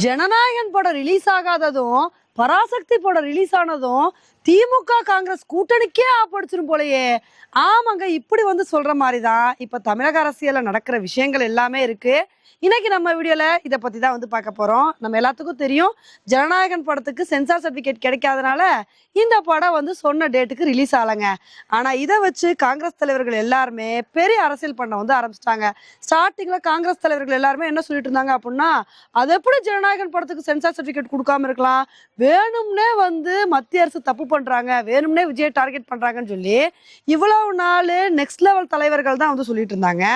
ஜனநாயகன் படம் ரிலீஸ் ஆகாததும் பராசக்தி படம் ரிலீஸ் ஆனதும் திமுக காங்கிரஸ் கூட்டணிக்கே ஆப்படிச்சிடும் போலயே. ஆமாங்க இப்படி வந்து சொல்ற மாதிரி தான் இப்ப தமிழக அரசியல்ல நடக்கிற விஷயங்கள் எல்லாமே இருக்கு. இன்னைக்கு நம்ம வீடியோல இதை பத்தி தான் வந்து பார்க்க போறோம். நம்ம எல்லாத்துக்கும் தெரியும். ஜனநாயகன் படத்துக்கு சென்சார் சர்டிபிகேட் கிடைக்காதனால இந்த படம் வந்து சொன்ன டேட்டுக்கு ரிலீஸ் ஆகலைங்க. ஆனா இதை வச்சு காங்கிரஸ் தலைவர்கள் எல்லாருமே பெரிய அரசியல் பண்ண வந்து ஆரம்பிச்சிட்டாங்க. ஸ்டார்டிங்ல காங்கிரஸ் தலைவர்கள் எல்லாருமே என்ன சொல்லிட்டு இருந்தாங்க அப்படின்னா அது எப்படி ஜனநாயகன் படத்துக்கு சென்சார் சர்டிபிகேட் கொடுக்காம இருக்கலாம்? வேணும்னே வந்து மத்திய அரசு தப்பு பண்றாங்க. வேணும்னே விஜய் டார்கெட் பண்றாங்கன்னு சொல்லி இவ்வளவு நாள் நெக்ஸ்ட் லெவல் தலைவர்கள் தான் வந்து சொல்லிட்டு இருந்தாங்க.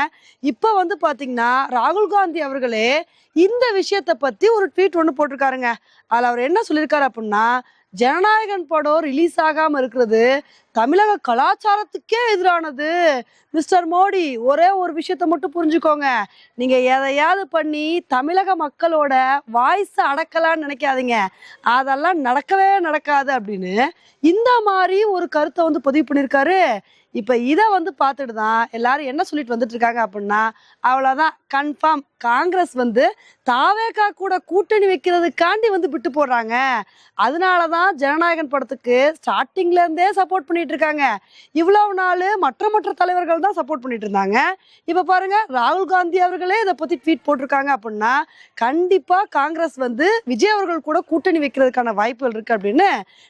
இப்போ வந்து பாத்தீங்கன்னா ராகுல் காந்தி அவர்களே இந்த விஷயத்தை பத்தி ஒரு ட்வீட் ஒன்று போட்டிருக்காருங்க. அதில் அவர் என்ன சொல்லியிருக்காரு அப்படின்னா ஜனநாயகன் படம் ரிலீஸ் ஆகாம இருக்கிறது தமிழக கலாச்சாரத்துக்கே எதிரானது. மிஸ்டர் மோடி ஒரே ஒரு விஷயத்த மட்டும் புரிஞ்சுக்கோங்க. நீங்க எதையாவது பண்ணி தமிழக மக்களோட வாய்ஸை அடக்கலாம்னு நினைக்காதீங்க. அதெல்லாம் நடக்கவே நடக்காது அப்படின்னு இந்த மாதிரி ஒரு கருத்தை வந்து பதிவு பண்ணியிருக்காரு. இப்போ இதை வந்து பார்த்துட்டு தான் எல்லாரும் என்ன சொல்லிட்டு வந்துட்டு இருக்காங்க அப்படின்னா அவ்வளோதான் கன்ஃபார்ம் காங்கிரஸ் வந்து தாவேக்கா கூட கூட்டணி வைக்கிறதுக்காண்டி வந்து விட்டு போடுறாங்க. அதனால தான் ஜனநாயகன் படத்துக்கு ஸ்டார்டிங்லேருந்தே சப்போர்ட் பண்ணிட்டு இருக்காங்க இவ்வளவு நாள் மற்ற மற்ற தலைவர்கள் தான் சப்போர்ட் பண்ணிட்டு இருந்தாங்க இப்போ பாருங்க ராகுல் காந்தி அவர்களே இதை பத்தி ட்வீட் போட்டிருக்காங்க அப்படின்னா கண்டிப்பா காங்கிரஸ் வந்து விஜய் அவர்கள் கூட கூட்டணி வைக்கிறதுக்கான வாய்ப்புகள் இருக்கு அப்படின்னு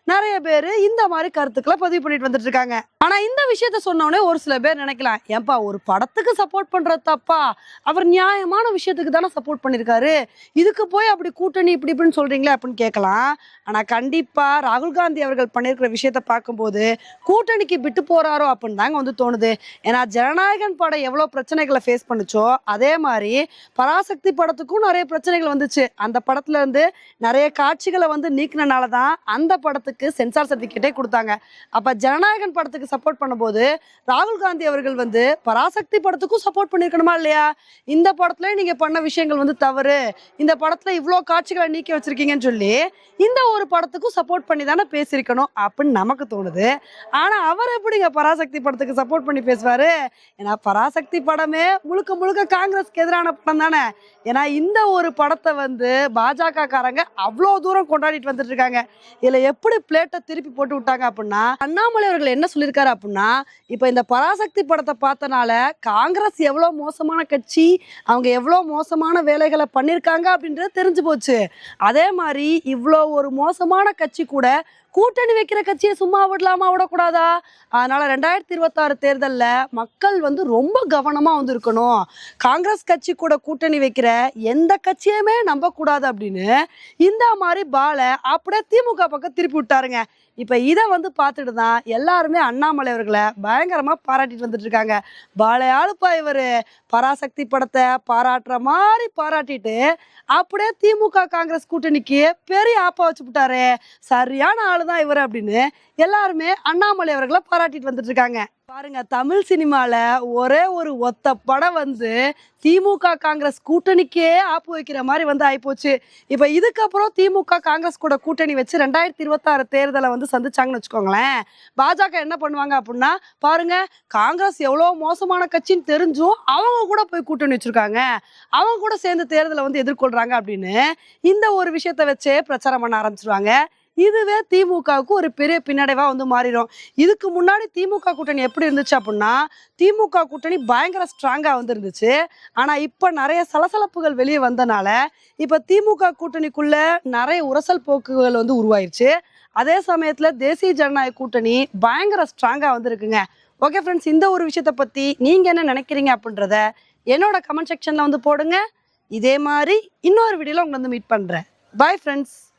நிறைய பேர் இந்த மாதிரி கருத்துக்களை பதிவு பண்ணிட்டு வந்துட்டு இருக்காங்க ஆனா இந்த விஷயத்த சொன்னோடனே ஒரு சில பேர் நினைக்கலாம் ஏன்பா ஒரு படத்துக்கு சப்போர்ட் பண்றது தப்பா? அவர் நியாயமான விஷயத்துக்கு தானே சப்போர்ட் பண்ணியிருக்காரு இதுக்கு போய் அப்படி கூட்டணி இப்படி இப்படின்னு சொல்றீங்களே அப்படின்னு கேட்கலாம். ஆனா கண்டிப்பா ராகுல் காந்தி அவர்கள் பண்ணியிருக்கிற விஷயத்த பார்க்கும்போது கூட்டணிக்கு விட்டு போறாரோ அப்படின்னு தாங்க வந்து தோணுது. ஏன்னா ஜனநாயகன் படம் எவ்வளோ பிரச்சனைகளை ஃபேஸ் பண்ணுச்சோ அதே மாதிரி பராசக்தி படத்துக்கும் நிறைய பிரச்சனைகள் வந்துச்சு. அந்த படத்துல இருந்து நிறைய காட்சிகளை வந்து நீக்கினனால தான் அந்த படத்துக்கு சென்சார் சர்டிஃபிகேட்டே கொடுத்தாங்க. அப்ப ஜனநாயகன் படத்துக்கு சப்போர்ட் பண்ணும்போது ராகுல் காந்தி அவர்கள் வந்து பராசக்தி படத்துக்கும் சப்போர்ட் பண்ணிருக்கணுமா இல்லையா? இந்த படத்துல நீங்க பண்ண விஷயங்கள் வந்து தவறு. இந்த படத்துல இவ்வளோ காட்சிகளை நீக்கி வச்சிருக்கீங்கன்னு சொல்லி இந்த ஒரு படத்துக்கும் சப்போர்ட் பண்ணி தானே பேசியிருக்கணும் அப்படின்னு நமக்கு தோணுது. ஆனா அவர் எப்படிங்க பராசக்தி படத்துக்கு சப்போர்ட் பண்ணி பேசுவாரு? ஏன்னா பராசக்தி படமே முழுக்க முழுக்க காங்கிரஸ்க்கு எதிரான படம் தானே. ஏன்னா இந்த ஒரு படத்தை வந்து பாஜக காரங்க அவ்வளோ தூரம் கொண்டாடிட்டு வந்துட்டு இருக்காங்க. இதுல எப்படி பிளேட்டை திருப்பி போட்டு விட்டாங்க அப்படின்னா அண்ணாமலை அவர்கள் என்ன சொல்லியிருக்காரு அப்படின்னா இப்போ இந்த பராசக்தி படத்தை பார்த்தனால காங்கிரஸ் எவ்வளோ மோசமான கட்சி அவங்க எவ்வளோ மோசமான வேலைகளை பண்ணியிருக்காங்க அப்படின்றது தெரிஞ்சு போச்சு. அதே மாதிரி இவ்வளோ ஒரு மோசமான கட்சி கூட கூட்டணி வைக்கிற கட்சியை சும்மா விடலாமா விடக்கூடாதா? அதனால ரெண்டாயிரத்தி இருபத்தாறு தேர்தலில் மக்கள் வந்து ரொம்ப கவனமாக வந்து இருக்கணும் காங்கிரஸ் கட்சி கூட கூட்டணி வைக்கிற எந்த கட்சியுமே நம்பக்கூடாது அப்படின்னு இந்த மாதிரி பாலை அப்படியே திமுக பக்கம் திருப்பி விட்டாருங்க. இப்போ இதை வந்து பார்த்துட்டு தான் எல்லாருமே அண்ணாமலை அவர்களை பயங்கரமாக பாராட்டிட்டு வந்துட்டு இருக்காங்க பாலையாளுப்பா இவர் பராசக்தி படத்தை பாராட்டுற மாதிரி பாராட்டிட்டு அப்படியே திமுக காங்கிரஸ் கூட்டணிக்கு பெரிய ஆப்பா வச்சு விட்டாரு சரியான ஆளு தான் இவர் அப்படின்னு எல்லாருமே அண்ணாமலை அவர்களை பாராட்டிட்டு வந்துட்டு இருக்காங்க பாருங்க தமிழ் சினிமால ஒரே ஒரு ஒத்த படம் வந்து திமுக காங்கிரஸ் கூட்டணிக்கே ஆப்பு வைக்கிற மாதிரி வந்து ஆயிப்போச்சு. இப்போ இதுக்கப்புறம் திமுக காங்கிரஸ் கூட கூட்டணி வச்சு ரெண்டாயிரத்தி இருபத்தாறு தேர்தலை வந்து சந்திச்சாங்கன்னு வச்சுக்கோங்களேன். பாஜக என்ன பண்ணுவாங்க அப்படின்னா பாருங்க காங்கிரஸ் எவ்வளோ மோசமான கட்சின்னு தெரிஞ்சும் அவங்க கூட போய் கூட்டணி வச்சிருக்காங்க. அவங்க கூட சேர்ந்து தேர்தலை வந்து எதிர்கொள்றாங்க அப்படின்னு இந்த ஒரு விஷயத்த வச்சே பிரச்சாரம் பண்ண ஆரம்பிச்சிருவாங்க. இதுவே திமுகவுக்கு ஒரு பெரிய பின்னடைவாக வந்து மாறிடும் இதுக்கு முன்னாடி திமுக கூட்டணி எப்படி இருந்துச்சு அப்படின்னா திமுக கூட்டணி பயங்கர ஸ்ட்ராங்காக வந்து இருந்துச்சு. இப்போ நிறைய சலசலப்புகள் வெளியே வந்தனால இப்போ திமுக கூட்டணிக்குள்ளே நிறைய உரசல் போக்குகள் வந்து உருவாயிருச்சு. அதே சமயத்துல தேசிய ஜனநாயக கூட்டணி பயங்கர ஸ்ட்ராங்கா வந்து இருக்குங்க ஓகே ஃப்ரெண்ட்ஸ் இந்த ஒரு விஷயத்த பத்தி நீங்க என்ன நினைக்கிறீங்க அப்படின்றத என்னோட கமெண்ட் செக்ஷன்ல வந்து போடுங்க. இதே மாதிரி இன்னொரு வீடியோவில் உங்களை வந்து மீட் பண்றேன். Bye friends